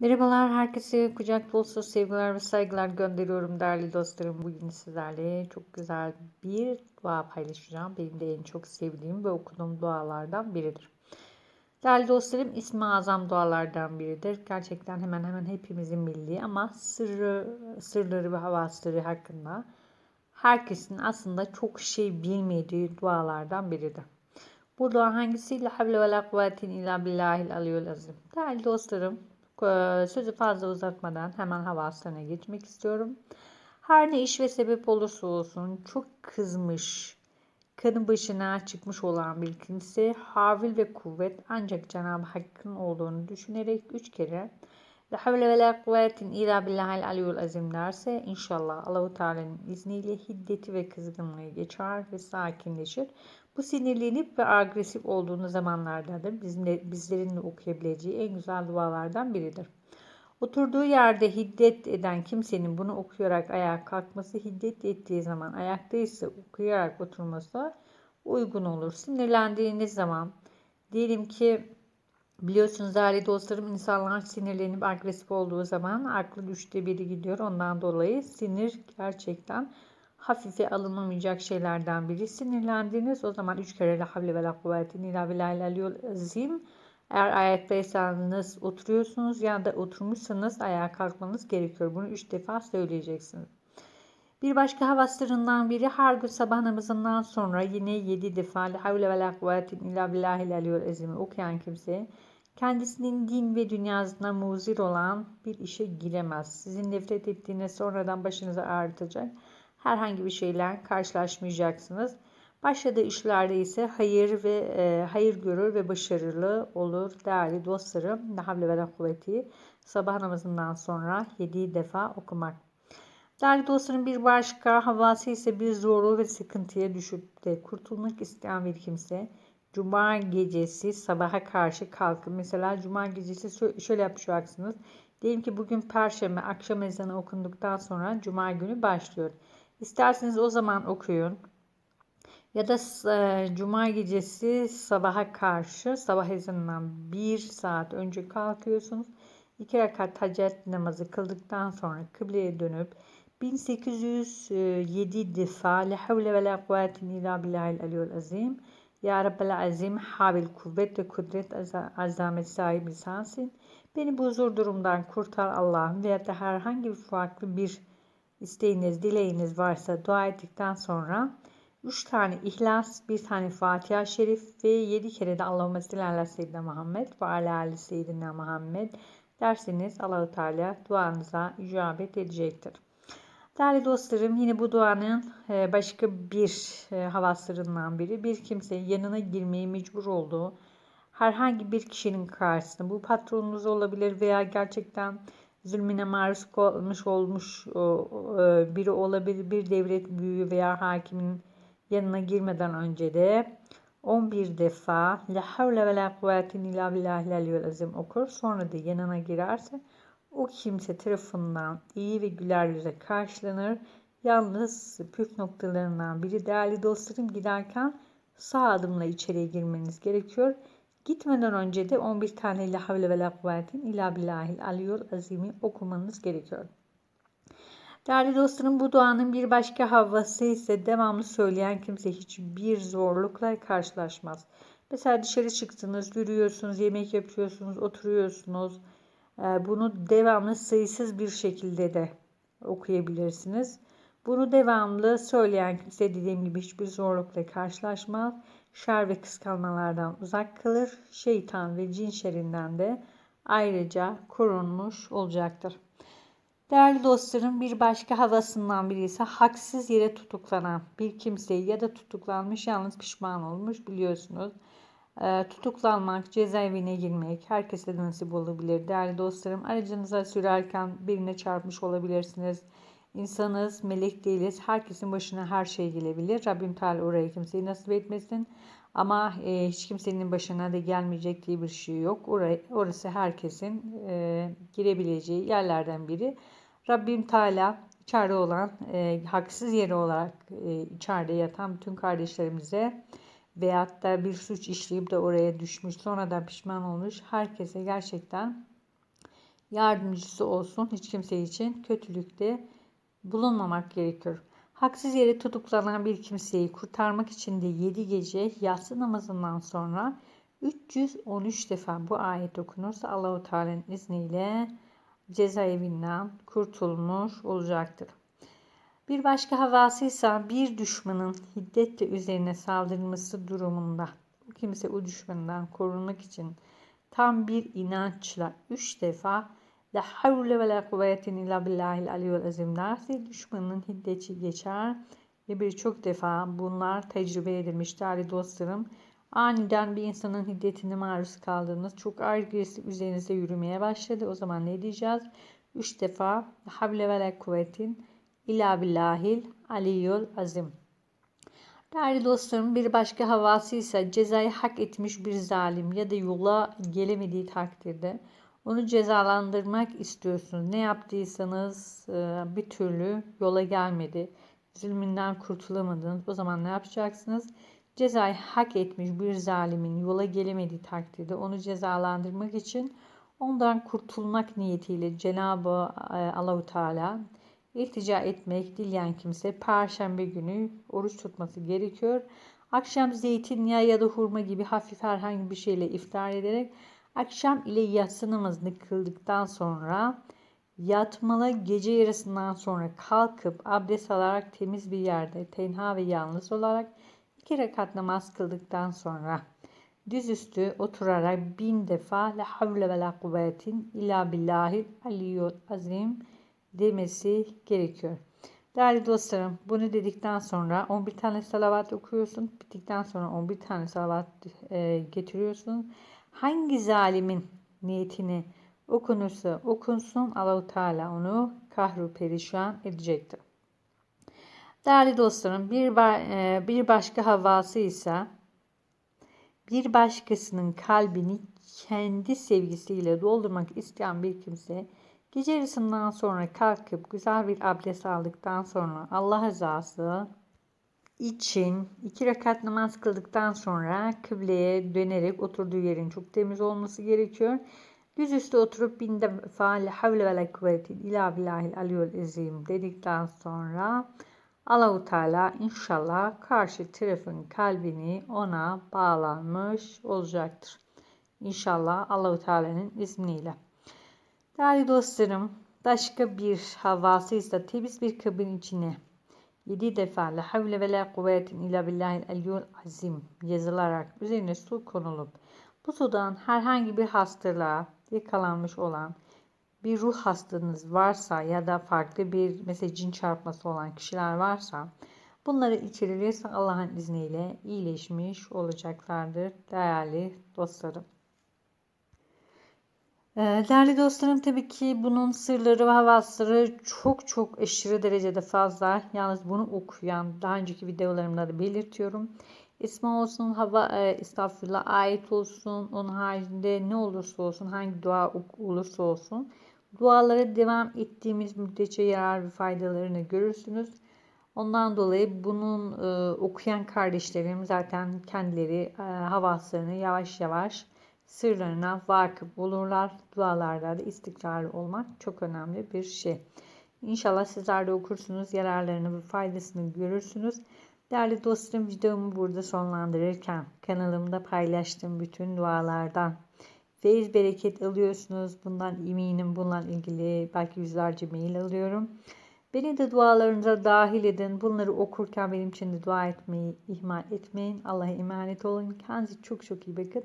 Merhabalar herkese kucak dolusu sevgiler ve saygılar gönderiyorum değerli dostlarım. Bugün sizlerle çok güzel bir dua paylaşacağım. Benim de en çok sevdiğim ve okuduğum dualardan biridir. Değerli dostlarım ismi azam dualardan biridir. Gerçekten hemen hemen hepimizin bildiği ama sırrı, sırları ve havasları hakkında herkesin aslında çok şey bilmediği dualardan biridir. Bu dua hangisi? La havle ve la kuvvetin illa billahil aliyyul azim. Değerli dostlarım sözü fazla uzatmadan hemen havasına geçmek istiyorum. Her ne iş ve sebep olursa olsun çok kızmış, kanı başına çıkmış olan bir kimse havil ve kuvvet ancak Cenab-ı Hakk'ın olduğunu düşünerek üç kere La havle ve la kuvvetin illa billahil aliyyul azim derse inşallah Allahu Teala'nın izniyle hiddeti ve kızgınlığı geçer ve sakinleşir. Bu sinirlenip ve agresif olduğunuz zamanlardadır. Bizimle, bizlerin de okuyabileceği en güzel dualardan biridir. Oturduğu yerde hiddet eden kimsenin bunu okuyarak ayağa kalkması, hiddet ettiği zaman ayakta ise okuyarak oturması uygun olur. Sinirlendiğiniz zaman diyelim ki biliyorsunuz değerli dostlarım insanlar sinirlenip agresif olduğu zaman aklı düşte biri gidiyor. Ondan dolayı sinir gerçekten hafife alınamayacak şeylerden biri. Sinirlendiğiniz o zaman üç kere la havle ve la kuvvetin illa billahil azim. Eğer ayaktaysanız oturuyorsunuz ya da oturmuşsanız ayağa kalkmanız gerekiyor. Bunu üç defa söyleyeceksiniz. Bir başka havaslarından biri her gün sabah namazından sonra yine yedi defa la havle ve la kuvvetin illa billahil aliyyul okuyan kimse kendisinin din ve dünyasına muzir olan bir işe giremez. Sizin nefret ettiğiniz sonradan başınızı ağrıtacak herhangi bir şeyle karşılaşmayacaksınız. Başladığı işlerde ise hayır ve e, hayır görür ve başarılı olur değerli dostlarım. La havle ve kuvveti sabah namazından sonra 7 defa okumak. Değerli dostlarım bir başka havası ise bir zorluğu ve sıkıntıya düşüp de kurtulmak isteyen bir kimse Cuma gecesi sabaha karşı kalkın. Mesela Cuma gecesi şöyle yapacaksınız. Diyelim ki bugün Perşembe akşam ezanı okunduktan sonra Cuma günü başlıyor. İsterseniz o zaman okuyun. Ya da e, cuma gecesi sabaha karşı sabah ezanından bir saat önce kalkıyorsunuz. İki rekat hacet namazı kıldıktan sonra kıbleye dönüp 1807 defa La havle ve la kuvvetin illa billahil aliyyul azim Ya Rabbel azim habil kuvvet ve kudret azamet sahibi sensin. Beni bu zor durumdan kurtar Allah'ım veya da herhangi bir farklı bir isteğiniz, dileğiniz varsa dua ettikten sonra 3 tane İhlas, bir tane Fatiha Şerif ve 7 kere de Allahümme salli ala seyyidina Muhammed ve ala ali seyyidina Muhammed derseniz Allahu Teala duanıza icabet edecektir. Değerli dostlarım yine bu duanın e, başka bir e, havaslarından biri bir kimse yanına girmeye mecbur olduğu herhangi bir kişinin karşısında bu patronunuz olabilir veya gerçekten zulmüne maruz kalmış olmuş e, biri olabilir. Bir devlet büyüğü veya hakimin yanına girmeden önce de 11 defa La havle ve la kuvvetin illa billahil okur. Sonra da yanına girerse o kimse tarafından iyi ve güler yüze karşılanır. Yalnız püf noktalarından biri değerli dostlarım giderken sağ adımla içeriye girmeniz gerekiyor. Gitmeden önce de 11 tane la havle ve la kuvvetin illa billahil aliyyul azimi okumanız gerekiyor. Değerli dostlarım bu duanın bir başka havası ise devamlı söyleyen kimse hiçbir zorlukla karşılaşmaz. Mesela dışarı çıktınız, yürüyorsunuz, yemek yapıyorsunuz, oturuyorsunuz. Ee, bunu devamlı sayısız bir şekilde de okuyabilirsiniz. Bunu devamlı söyleyen kimse dediğim gibi hiçbir zorlukla karşılaşmaz şer ve kıskanmalardan uzak kalır. Şeytan ve cin şerinden de ayrıca korunmuş olacaktır. Değerli dostlarım bir başka havasından biri ise haksız yere tutuklanan bir kimse ya da tutuklanmış yalnız pişman olmuş biliyorsunuz. E, tutuklanmak, cezaevine girmek herkese de nasip olabilir. Değerli dostlarım aracınıza sürerken birine çarpmış olabilirsiniz İnsanız, melek değiliz. Herkesin başına her şey gelebilir. Rabbim Teala oraya kimseyi nasip etmesin. Ama e, hiç kimsenin başına da gelmeyecek diye bir şey yok. Oraya, orası herkesin e, girebileceği yerlerden biri. Rabbim Teala içeride olan, e, haksız yeri olarak e, içeride yatan bütün kardeşlerimize veyahut da bir suç işleyip de oraya düşmüş, sonradan pişman olmuş herkese gerçekten yardımcısı olsun. Hiç kimse için kötülükte bulunmamak gerekiyor. Haksız yere tutuklanan bir kimseyi kurtarmak için de 7 gece yatsı namazından sonra 313 defa bu ayet okunursa Allahu Teala'nın izniyle cezaevinden kurtulmuş olacaktır. Bir başka havası ise bir düşmanın hiddetle üzerine saldırması durumunda kimse o düşmandan korunmak için tam bir inançla üç defa La havle ve la kuvvetin illa billahil aliyyul azim derse düşmanın hiddeti geçer ve birçok defa bunlar tecrübe edilmiş değerli dostlarım. Aniden bir insanın hiddetine maruz kaldığınız çok ağır birisi üzerinize yürümeye başladı. O zaman ne diyeceğiz? Üç defa havle ve la kuvvetin illa billahil aliyyul azim. Değerli dostlarım bir başka havası ise cezayı hak etmiş bir zalim ya da yola gelemediği takdirde onu cezalandırmak istiyorsunuz. Ne yaptıysanız e, bir türlü yola gelmedi. Zulmünden kurtulamadınız. O zaman ne yapacaksınız? Cezayı hak etmiş bir zalimin yola gelemediği takdirde onu cezalandırmak için ondan kurtulmak niyetiyle Cenab-ı e, Allahu Teala iltica etmek dileyen kimse perşembe günü oruç tutması gerekiyor. Akşam zeytinyağı ya da hurma gibi hafif herhangi bir şeyle iftar ederek akşam ile yatsı namazını kıldıktan sonra yatmalı gece yarısından sonra kalkıp abdest alarak temiz bir yerde tenha ve yalnız olarak iki rekat namaz kıldıktan sonra dizüstü oturarak bin defa la havle ve la kuvvetin illa billahi aliyyul azim demesi gerekiyor. Değerli dostlarım bunu dedikten sonra 11 tane salavat okuyorsun. Bittikten sonra 11 tane salavat e, getiriyorsun. Hangi zalimin niyetini okunursa okunsun Allahu Teala onu kahru perişan edecektir. Değerli dostlarım bir, e, bir başka havası ise bir başkasının kalbini kendi sevgisiyle doldurmak isteyen bir kimse Gece yarısından sonra kalkıp güzel bir abdest aldıktan sonra Allah rızası için iki rekat namaz kıldıktan sonra kıbleye dönerek oturduğu yerin çok temiz olması gerekiyor. Yüzüstü oturup bin defa havle ve la kuvvetin ila billahil aliyul azim dedikten sonra Allahu Teala inşallah karşı tarafın kalbini ona bağlanmış olacaktır. İnşallah Allahu Teala'nın izniyle. Değerli dostlarım, başka bir havası ise temiz bir kabın içine yedi defa la havle ve la kuvvetin illa billahil aliyyul azim yazılarak üzerine su konulup bu sudan herhangi bir hastalığa yakalanmış olan bir ruh hastalığınız varsa ya da farklı bir mesela cin çarpması olan kişiler varsa bunları içirilirse Allah'ın izniyle iyileşmiş olacaklardır değerli dostlarım. Ee, değerli dostlarım tabii ki bunun sırları ve havasları çok çok aşırı derecede fazla. Yalnız bunu okuyan daha önceki videolarımda da belirtiyorum. İsmi olsun, hava e, estağfurullah ayet olsun, onun haricinde ne olursa olsun, hangi dua olursa olsun. Dualara devam ettiğimiz müddetçe yarar ve faydalarını görürsünüz. Ondan dolayı bunun e, okuyan kardeşlerim zaten kendileri e, havaslarını yavaş yavaş sırlarına vakıf olurlar. Dualarda da istikrarlı olmak çok önemli bir şey. İnşallah sizler de okursunuz, yararlarını ve faydasını görürsünüz. Değerli dostlarım videomu burada sonlandırırken kanalımda paylaştığım bütün dualardan feyiz bereket alıyorsunuz. Bundan eminim bununla ilgili belki yüzlerce mail alıyorum. Beni de dualarınıza dahil edin. Bunları okurken benim için de dua etmeyi ihmal etmeyin. Allah'a emanet olun. Kendinize çok çok iyi bakın.